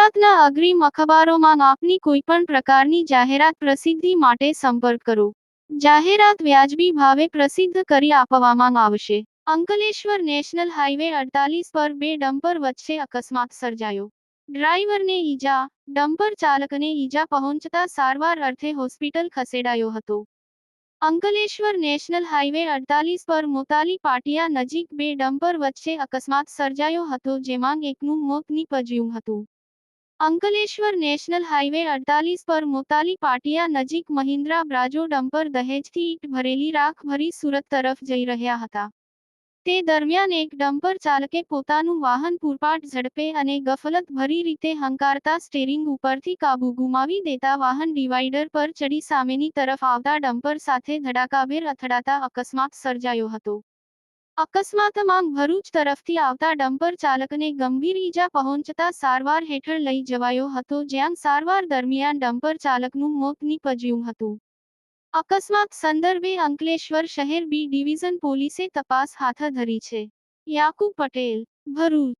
અગ્રીમ અખબારોમાં આપની કોઈપણ પ્રકારની જાહેરાત પ્રસિદ્ધિ માટે સંપર્ક કરો. જાહેરાત વ્યાજબી ભાવે પ્રસિદ્ધ કરી આપવામાં આવશે. અંકલેશ્વર નેશનલ હાઈવે અડતાલીસ પર બે ડમ્પર વચ્ચે અકસ્માત સર્જાયો. ડ્રાઈવરને ઈજા, ડમ્પર ચાલકને ઈજા પહોંચતા સારવાર અર્થે હોસ્પિટલ ખસેડાયો હતો. અંકલેશ્વર નેશનલ હાઈવે અડતાલીસ પર મોતાલી પાટિયા નજીક બે ડમ્પર વચ્ચે અકસ્માત સર્જાયો હતો જેમાં એકનું મોત નીપજ્યું હતું. અંકલેશ્વર નેશનલ હાઈવે અડતાલીસ પર મોતાલી પાટિયા નજીક મહિન્દ્રા બ્રાજો ડમ્પર દહેજથી ઈટ ભરેલી રાખ ભરી સુરત તરફ જઈ રહ્યા હતા. તે દરમિયાન એક ડમ્પર ચાલકે પોતાનું વાહન પૂરપાટ ઝડપે અને ગફલત ભરી રીતે હંકારતા સ્ટેરિંગ ઉપરથી કાબુ ગુમાવી દેતા વાહન ડિવાઈડર પર ચડી સામેની તરફ આવતા ડમ્પર સાથે ધડાકાભેર અથડાતા અકસ્માત સર્જાયો હતો. અકસ્માતમાં ભરૂચ તરફથી આવતા ડમ્પર ચાલકને ગંભીર ઈજા પહોંચતા સારવાર હેઠળ લઈ જવાયો હતો, જ્યાં સારવાર દરમિયાન ડમ્પર ચાલકનું મોત નીપજ્યું હતું. અકસ્માત સંદર્ભે અંકલેશ્વર શહેર બી ડિવિઝન પોલીસે તપાસ હાથ ધરી છે. યાકુબ પટેલ, ભરૂચ.